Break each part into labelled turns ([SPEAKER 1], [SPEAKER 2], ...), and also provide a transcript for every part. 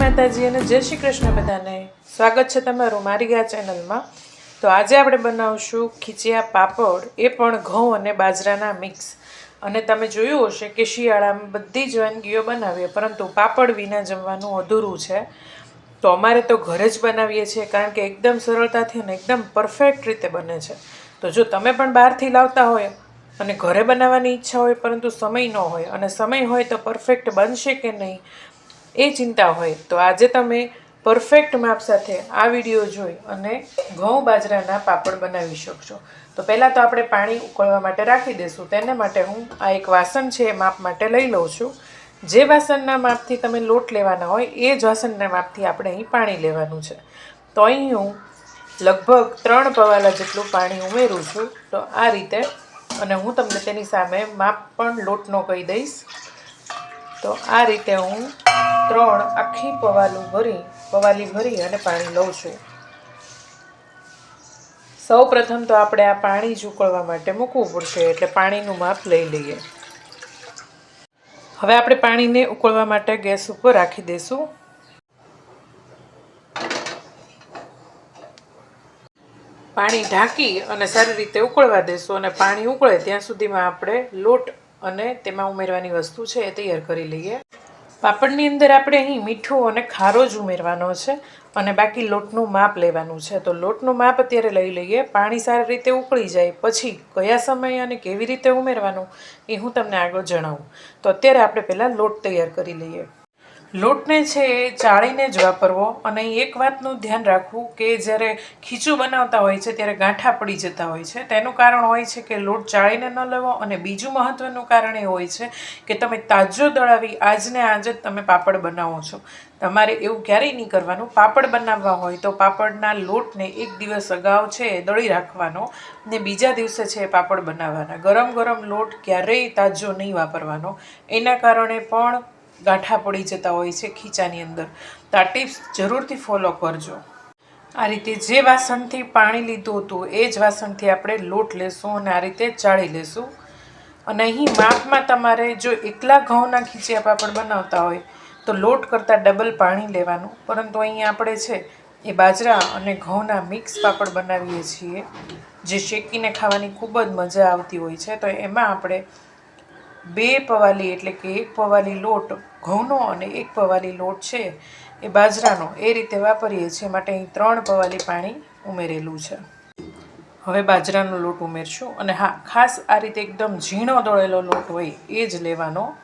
[SPEAKER 1] માતાજી અને જય શ્રી કૃષ્ણ બધાને. સ્વાગત છે તમારું મારી ગયા ચેનલમાં. તો આજે આપણે બનાવશું ખીચિયા પાપડ, એ પણ ઘઉં અને બાજરાના મિક્સ. અને તમે જોયું હશે કે શિયાળામાં બધી જ વાનગીઓ બનાવીએ, પરંતુ પાપડ વિના જમવાનું અધૂરું છે. તો અમારે તો ઘરે જ બનાવીએ છીએ, કારણ કે એકદમ સરળતાથી અને એકદમ પરફેક્ટ રીતે બને છે. તો જો તમે પણ બહારથી લાવતા હોય અને ઘરે બનાવવાની ઈચ્છા હોય, પરંતુ સમય ન હોય, અને સમય હોય તો પરફેક્ટ બનશે કે નહીં એ ચિંતા હોય તો આજે તમે પરફેક્ટ માપ સાથે આ વીડિયો જોઈ અને ઘઉં બાજરાના પાપડ બનાવી શકશો. તો પહેલાં તો આપણે પાણી ઉકળવા માટે રાખી દઈશું તેને માટે હું આ એક વાસણ છે એ માપ માટે લઈ લઉં છું. જે વાસણના માપથી તમે લોટ લેવાના હોય, એ જ વાસણના માપથી આપણે અહીં પાણી લેવાનું છે. તો અહીં હું લગભગ ત્રણ પવાલા જેટલું પાણી ઉમેરું છું. તો આ રીતે, અને હું તમને તેની સામે માપ પણ લોટનો કહી દઈશ. તો આ રીતે હું ત્રણ આખી પવાલું ભરી પવાલી ભરી અને પાણી લઉં છું. સૌ પ્રથમ તો આપણે આ પાણી જ માટે મૂકવું પડશે, એટલે પાણીનું માપ લઈ લઈએ. હવે આપણે પાણીને ઉકળવા માટે ગેસ ઉપર રાખી દઈશું. પાણી ઢાંકી અને સારી રીતે ઉકળવા દેશું અને પાણી ઉકળે ત્યાં સુધીમાં આપણે લોટ અને તેમાં ઉમેરવાની વસ્તુ છે એ તૈયાર કરી લઈએ. પાપડની અંદર આપણે અહીં મીઠું અને ખારો જ ઉમેરવાનો છે અને બાકી લોટનું માપ લેવાનું છે. તો લોટનું માપ અત્યારે લઈ લઈએ. પાણી સારી રીતે ઉકળી જાય, પછી કયા સમયે અને કેવી રીતે ઉમેરવાનું એ હું તમને આગળ જણાવું. તો અત્યારે આપણે પહેલાં લોટ તૈયાર કરી લઈએ. લોટને છે એ ચાળીને જ વાપરવો અને એક વાતનું ધ્યાન રાખવું કે જ્યારે ખીચું બનાવતા હોય છે, ત્યારે ગાંઠા પડી જતા હોય છે. તેનું કારણ હોય છે કે લોટ ચાળીને ન લેવો અને બીજું મહત્ત્વનું કારણ એ હોય છે કે તમે તાજો દળાવી આજને આજ જ તમે પાપડ બનાવો છો. તમારે એવું ક્યારેય નહીં કરવાનું. પાપડ બનાવવા હોય તો પાપડના લોટને એક દિવસ અગાઉ છે એ દળી રાખવાનો ને બીજા દિવસે છે એ પાપડ બનાવવાના. ગરમ ગરમ લોટ ક્યારેય તાજો નહીં વાપરવાનો. એના કારણે પણ ગાંઠા પડી જતા હોય છે ખીચાની અંદર. તો આ ટિપ્સ જરૂરથી ફોલો કરજો. આ રીતે જે વાસણથી પાણી લીધું હતું, એ જ વાસણથી આપણે લોટ લેશું અને આ રીતે ચાળી લેશું. અને અહીં માપમાં તમારે જો એકલા ઘઉંના ખીચિયા પાપડ બનાવતા હોય, તો લોટ કરતાં ડબલ પાણી લેવાનું. પરંતુ અહીં આપણે છે, એ બાજરા અને ઘઉંના મિક્સ પાપડ બનાવીએ છીએ, જે શેકીને ખાવાની ખૂબ જ મજા આવતી હોય છે. તો એમાં આપણે બે પવાલી એટલે કે એક પવાલી લોટ ઘઉંનો અને એક પવાલી લોટ છે, એ બાજરાનો. એ રીતે વાપરીએ છીએ. માટે અહીં ત્રણ પવાલી પાણી ઉમેરેલું છે. હવે બાજરાનો લોટ ઉમેરશું. અને હા, ખાસ આ રીતે એકદમ ઝીણો દળેલો લોટ હોય એ જ લેવાનો.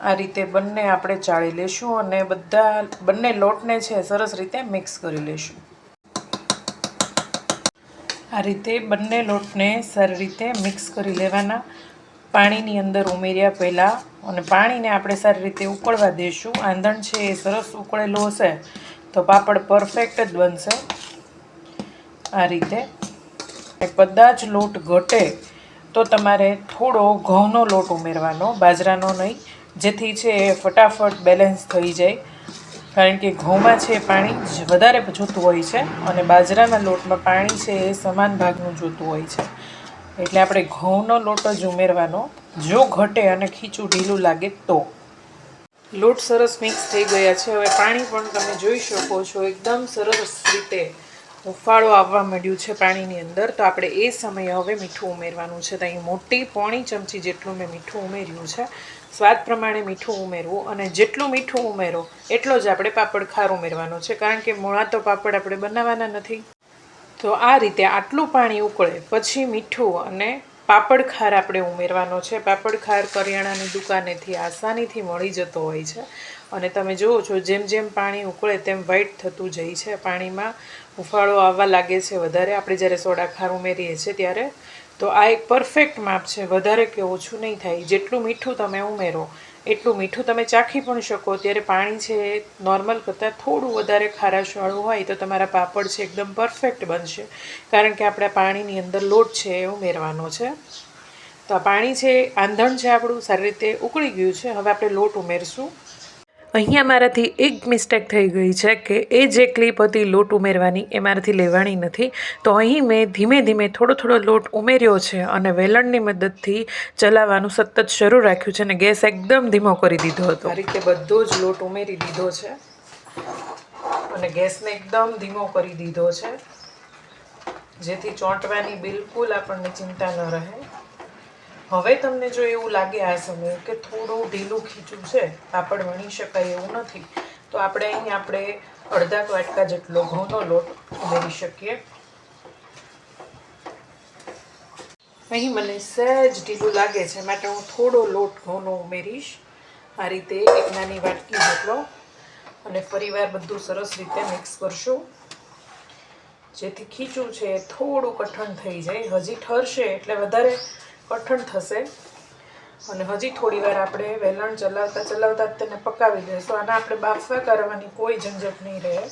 [SPEAKER 1] આ રીતે બંને આપણે ચાળી લેશું અને બધા બંને લોટને છે સરસ રીતે મિક્સ કરી લેશું. આ રીતે બંને લોટને સારી રીતે મિક્સ કરી લેવાના. પાણીની અંદર ઉમેર્યા પહેલાં અને પાણીને આપણે સારી રીતે ઉકળવા દઈશું આંધણ છે એ સરસ ઉકળેલું હશે, તો પાપડ પરફેક્ટ જ બનશે. આ રીતે કદાચ લોટ ઘટે તો તમારે થોડો ઘઉંનો લોટ ઉમેરવાનો, બાજરાનો નહીં. જેથી છે એ ફટાફટ બેલેન્સ થઈ જાય. કારણ કે ઘઉંમાં છે પાણી વધારે જોતું હોય છે અને બાજરાના લોટમાં પાણી છે એ સમાન ભાગનું જોતું હોય છે. એટલે આપણે ઘઉંનો લોટ જ ઉમેરવાનો. જો ઘટે અને ખીચું ઢીલું લાગે તો. લોટ સરસ મિક્સ થઈ ગયા છે. હવે પાણી પણ તમે જોઈ શકો છો. એકદમ સરસ રીતે ઉફાળો આવવા માંડ્યું છે પાણીની અંદર. તો આપણે એ સમયે હવે મીઠું ઉમેરવાનું છે. તો અહીં મોટી પોણી ચમચી જેટલું મેં મીઠું ઉમેર્યું છે. સ્વાદ પ્રમાણે મીઠું ઉમેરવું અને જેટલું મીઠું ઉમેરો, એટલો જ આપણે પાપડ ખાર ઉમેરવાનો છે. કારણ કે મોળા તો પાપડ આપણે બનાવવાના નથી. તો આ રીતે આટલું પાણી ઉકળે, પછી મીઠું અને પાપડ ખાર આપણે ઉમેરવાનો છે. પાપડ ખાર કરિયાણાની દુકાનેથી આસાનીથી મળી જતો હોય છે. અને તમે જુઓ છો, જેમ જેમ પાણી ઉકળે તેમ વ્હાઈટ થતું જાય છે. પાણીમાં ઉફાળો આવવા લાગે છે વધારે. આપણે જ્યારે સોડા ખાર ઉમેરીએ છીએ ત્યારે તો આ એક પરફેક્ટ માપ છે. વધારે કે ઓછું નહીં થાય. જેટલું મીઠું તમે ઉમેરો એટલું મીઠું તમે ચાખી પણ શકો. ત્યારે પાણી છે નોર્મલ કરતાં થોડું વધારે ખારાશવાળું હોય તો તમારા પાપડ છે એકદમ પરફેક્ટ બનશે. કારણ કે આપણા પાણીની અંદર લોટ છે એ ઉમેરવાનો છે. તો આ પાણી છે, આંધણ છે આપણું, સારી રીતે ઉકળી ગયું છે. હવે આપણે લોટ ઉમેરશું. અહીંયા મારાથી એક મિસ્ટેક થઈ ગઈ છે કે એ જે ક્લિપ હતી લોટ ઉમેરવાની, એ મારાથી લેવાની નથી. તો અહીં મેં ધીમે ધીમે થોડો થોડો લોટ ઉમેર્યો છે અને વેલણની મદદથી ચલાવવાનું સતત શરૂ રાખ્યું છે અને ગેસ એકદમ ધીમો કરી દીધો હતો. આ રીતે બધો જ લોટ ઉમેરી દીધો છે અને ગેસને એકદમ ધીમો કરી દીધો છે. જેથી ચોંટવાની બિલકુલ આપણને ચિંતા ન રહે. હવે તમને જો એવું લાગે આ સમયે કે થોડું ઢીલું ખીચું છે, પાપડ વણી શકાય એવું નથી, તો આપણે અહીં આપણે અડધા વાટકા જેટલો ઘઉંનો લોટ ઉમેરી શકીએ. અહીં મને સહેજ ઢીલું લાગે છે, માટે હું થોડો લોટ ઘઉંનો ઉમેરીશ. આ રીતે એક નાની વાટકી જેટલો. અને ફરીવાર બધું સરસ રીતે મિક્સ કરશું. જેથી ખીચું છે થોડું કઠણ થઈ જાય. હજી ઠરશે એટલે વધારે કઠણ થશે. અને હજી થોડી વાર આપણે વેલણ ચલાવતા ચલાવતા જ તેને પકાવી દઈશું. અને આપણે બાફવા કરવાની કોઈ ઝંઝટ નહીં રહે.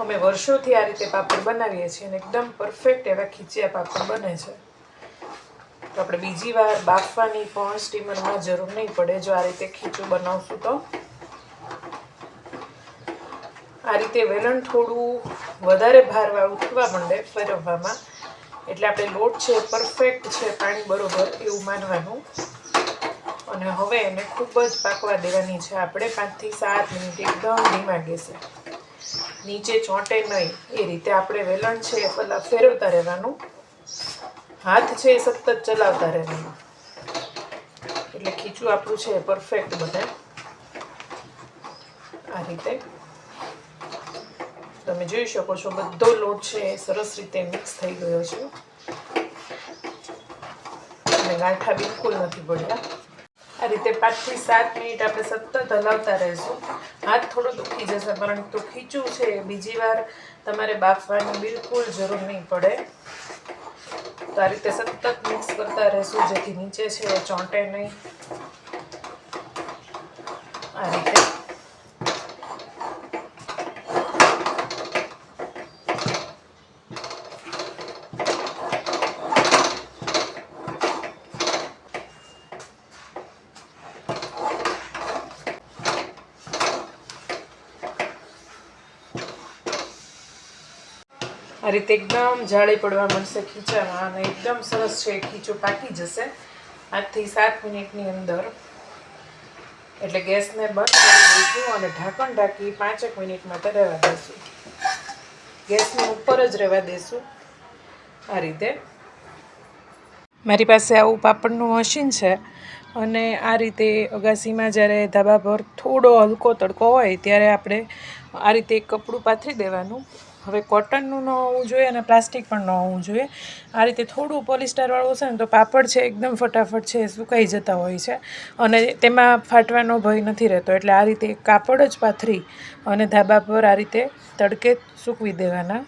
[SPEAKER 1] અમે વર્ષોથી આ રીતે પાપડ બનાવીએ છીએ અને એકદમ પરફેક્ટ એવા ખીચિયા પાપડ બને છે. તો આપણે બીજી વાર બાફવાની પણ સ્ટીમરમાં જરૂર નહીં પડે. જો આ રીતે ખીચું બનાવશું તો. આ રીતે વેલણ થોડું વધારે ભારવાળું થવા માંડે, ફેરવવામાં. એટલે આપણે લોટ છે પરફેક્ટ છે પાણી બરોબર એવું માનવાનું. અને હવે એને ખૂબ જ પાકવા દેવાની છે. આપણે પાંચથી સાત મિનિટ એકદમ ધીમા ગેસે. નીચે ચોંટે નહીં. એ રીતે આપણે વેલણ છે એ પેલા ફેરવતા રહેવાનું. હાથ છે એ સતત ચલાવતા રહેવાનું. એટલે ખીચું આપણું છે પરફેક્ટ બને. આ રીતે. તમે જોઈ શકો છો, બધો લોટ છે એ સરસ રીતે મિક્સ થઈ ગયો છે. અને ગાંઠા બિલકુલ નથી પડ્યા આ રીતે પાંચથી સાત મિનિટ આપણે સતત હલાવતા રહીશું. હાથ થોડો દુખી જશે, પરંતુ ખીચું છે, બીજી વાર તમારે બાફવાની બિલકુલ જરૂર નહીં પડે. તો આ રીતે સતત મિક્સ કરતા રહેશું, જેથી નીચે છે ચોંટે નહીં. આ રીતે આ રીતે એકદમ જાળી પડવા મળશે ખીચામાં અને એકદમ સરસ છે, ખીચું પાકી જશે. આજથી સાત મિનિટની અંદર. એટલે ગેસને બંધ કરી દઈશું અને ઢાંકણ ઢાંકી પાંચેક મિનિટ માટે રહેવા દઈશું. ગેસની ઉપર જ રહેવા દઈશું આ રીતે. મારી પાસે આવું પાપડનું મશીન છે અને આ રીતે અગાસીમાં જ્યારે ધાબા પર થોડો હલકો તડકો હોય ત્યારે આપણે આ રીતે કપડું પાથરી દેવાનું. હવે કોટનનું ન હોવું જોઈએ અને પ્લાસ્ટિક પણ ન હોવું જોઈએ. આ રીતે થોડું પોલિસ્ટરવાળું હશે ને તો પાપડ છે એકદમ ફટાફટ છે સુકાઈ જતા હોય છે. અને તેમાં ફાટવાનો ભય નથી રહેતો, એટલે આ રીતે કાપડ જ પાથરી અને ધાબા પર આ રીતે તડકે સૂકવી દેવાના.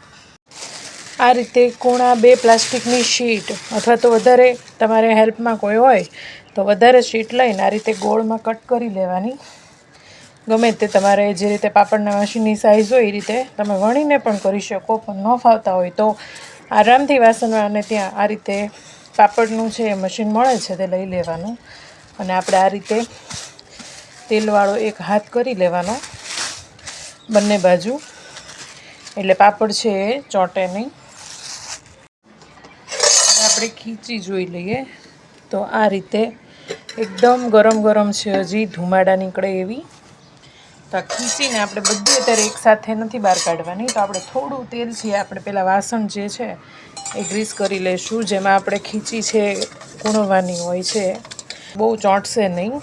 [SPEAKER 1] આ રીતે કોણા બે પ્લાસ્ટિકની શીટ અથવા તો વધારે તમારે હેલ્પમાં કોઈ હોય તો વધારે શીટ લઈને આ રીતે ગોળમાં કટ કરી લેવાની. ગમે તે તમારે જે રીતે પાપડના મશીનની સાઇઝ હોય એ રીતે તમે વણીને પણ કરી શકો, પણ ન ફાવતા હોય તો આરામથી વાસણવાળાને ત્યાં આ રીતે પાપડનું છે મશીન મળે છે તે લઈ લેવાનું. અને આપણે આ રીતે તેલવાળો એક હાથ કરી લેવાનો બંને બાજુ. એટલે પાપડ છે એ ચોંટે નહીં. આપણે ખીચી જોઈ લઈએ. તો આ રીતે એકદમ ગરમ ગરમ છે, હજી ધુમાડા નીકળે એવી. તો ખીચીને આપણે બધી અત્યારે એકસાથે નથી બહાર કાઢવાની. તો આપણે થોડું તેલ છે આપણે પહેલાં વાસણ જે છે એ ગ્રીસ કરી લઈશું. જેમાં આપણે ખીચી છે કૂણવાની હોય છે. બહુ ચોંટશે નહીં.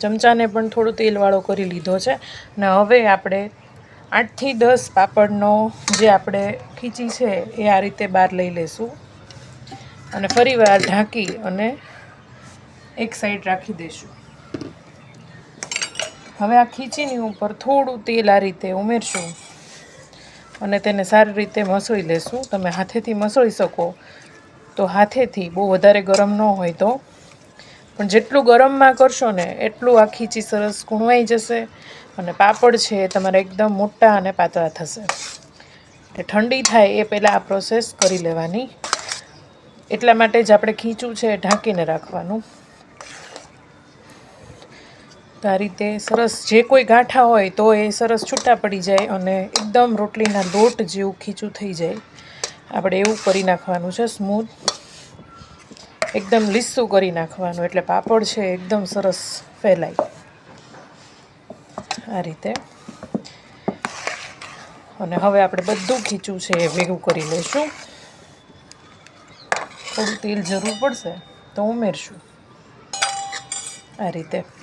[SPEAKER 1] ચમચાને પણ થોડું તેલવાળો કરી લીધો છે. અને હવે આપણે આઠથી દસ પાપડનો જે આપણે ખીચી છે એ આ રીતે બહાર લઈ લઈશું. અને ફરીવાર ઢાંકી અને એક સાઈડ રાખી દઈશું. હવે આ ખીચીની ઉપર થોડું તેલ આ રીતે ઉમેરશું અને તેને સારી રીતે મસળી લેશું. તમે હાથેથી મસળી શકો. તો હાથેથી બહુ વધારે ગરમ ન હોય તો. પણ જેટલું ગરમમાં કરશો ને એટલું આ ખીચી સરસ કૂણવાઈ જશે અને પાપડ છે એ તમારા એકદમ મોટા અને પાતળા થશે. એટલે ઠંડી થાય એ પહેલાં આ પ્રોસેસ કરી લેવાની. એટલા માટે જ આપણે ખીચું છે ઢાંકીને રાખવાનું. તો આ રીતે સરસ જે કોઈ ગાંઠા હોય તો એ સરસ છૂટા પડી જાય અને એકદમ રોટલીના લોટ જેવું ખીચું થઈ જાય. આપણે એવું કરી નાખવાનું છે સ્મૂથ એકદમ લીસું કરી નાખવાનું, એટલે પાપડ છે એકદમ સરસ ફેલાય. આ રીતે. અને હવે આપણે બધું ખીચું છે એ ભેગું કરી લઈશું. થોડું તેલ જરૂર પડશે તો ઉમેરશું. આ રીતે.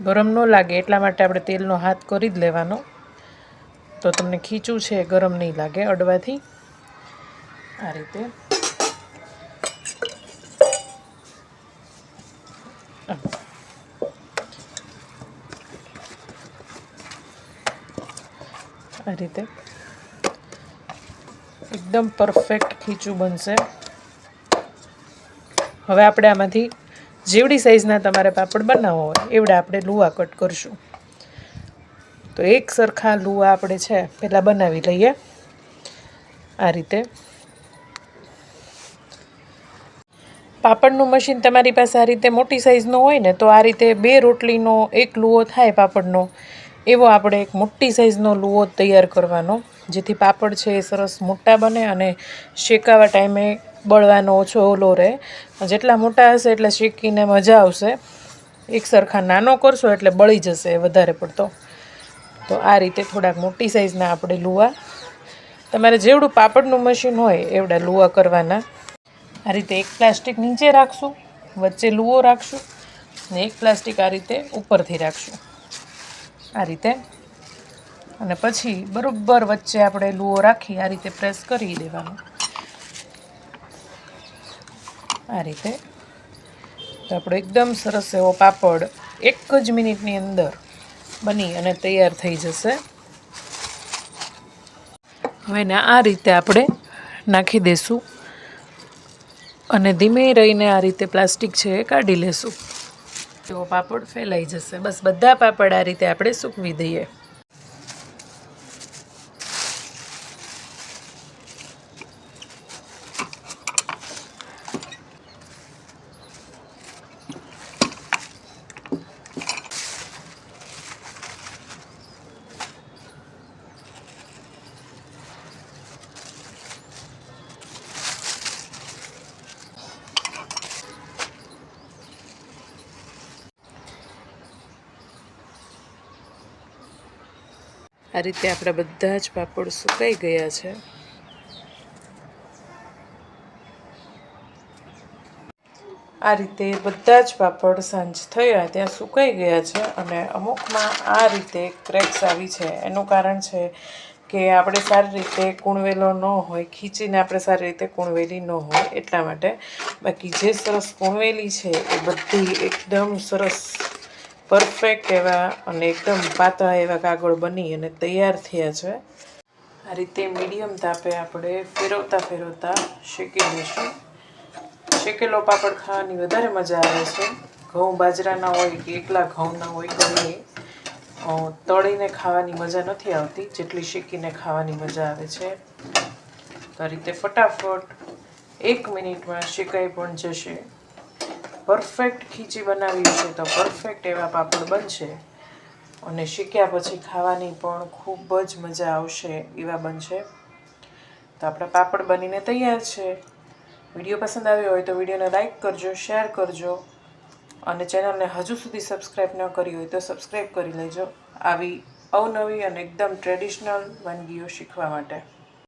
[SPEAKER 1] ગરમ ન લાગે એટલા માટે આપણે તેલનો હાથ કરી જ લેવાનો. તો તમને ખીચું છે ગરમ નહીં લાગે અડવાથી. આ રીતે. આ રીતે. એકદમ પરફેક્ટ ખીચું બનશે. હવે આપણે આમાંથી જેવડી સાઈઝના તમારે પાપડ બનાવવો હોય, એવડા આપણે લુવા કટ કરશું. તો એક સરખા લુવા આપણે છે પહેલાં બનાવી લઈએ. આ રીતે. પાપડનું મશીન તમારી પાસે આ રીતે મોટી સાઈઝનો હોય ને, તો આ રીતે બે રોટલીનો એક લુવો થાય પાપડનો. એવો આપણે એક મોટી સાઈઝનો લુવો તૈયાર કરવાનો, જેથી પાપડ છે એ સરસ મોટા બને અને શેકાવા ટાઈમે બળવાનો ઓછો ઓલો રહે. જેટલા મોટા હશે એટલે શેકીને મજા આવશે. એક સરખા નાનો કરશો એટલે બળી જશે વધારે પડતો. તો આ રીતે થોડાક મોટી સાઈઝના આપણે લુવા. તમારે જેવડું પાપડનું મશીન હોય એવડા લુવા કરવાના. આ રીતે એક પ્લાસ્ટિક નીચે રાખશું, વચ્ચે લુવો રાખશું ને એક પ્લાસ્ટિક આ રીતે ઉપરથી રાખશું. આ રીતે. અને પછી બરાબર વચ્ચે આપણે લુઓ રાખી આ રીતે પ્રેસ કરી દેવાનો. આ રીતે. તો આપણો એકદમ સરસ એવો પાપડ એક જ મિનિટની અંદર બની અને તૈયાર થઈ જશે. હવે ને આ રીતે આપણે નાખી દઈશું અને ધીમે રહીને આ રીતે પ્લાસ્ટિક છે એ કાઢી લેશું. તેવો પાપડ ફેલાઈ જશે. બસ બધા પાપડ આ રીતે આપણે સૂકવી દઈએ. આ રીતે આપણા બધા જ પાપડ સુકાઈ ગયા છે. આ રીતે બધા જ પાપડ સાંજ થયા, ત્યાં સુકાઈ ગયા છે અને અમુકમાં આ રીતે ક્રેક્સ આવી છે. એનું કારણ છે કે આપણે સારી રીતે કૂણવેલો ન હોય, ખીચીને આપણે સારી રીતે કૂણવેલી ન હોય, એટલા માટે બાકી જે સરસ કૂણવેલી છે એ બધી એકદમ સરસ પરફેક્ટ એવા અને એકદમ પાતળા એવા કાગળ બની અને તૈયાર થયા છે. આ રીતે મીડિયમ તાપે આપણે ફેરવતા ફેરવતા શેકી લઈશું. શેકેલો પાપડ ખાવાની વધારે મજા આવે છે. ઘઉં બાજરાના હોય કે એકલા ઘઉંના હોય ગમે તળીને ખાવાની મજા નથી આવતી. જેટલી શેકીને ખાવાની મજા આવે છે. તો આ રીતે ફટાફટ એક મિનિટમાં શેકાઈ પણ જશે. પરફેક્ટ ખીચી બનાવી છે તો પરફેક્ટ એવા પાપડ બનશે. અને શીખ્યા પછી ખાવાની પણ ખૂબ જ મજા આવશે એવા બનશે. તો આપણા પાપડ બનીને તૈયાર છે. વીડિયો પસંદ આવ્યો હોય તો વિડીયોને લાઇક કરજો, શેર કરજો અને ચેનલને હજુ સુધી સબસ્ક્રાઈબ ન કરી હોય તો સબસ્ક્રાઈબ કરી લેજો. આવી અવનવી અને એકદમ ટ્રેડિશનલ વાનગીઓ શીખવા માટે.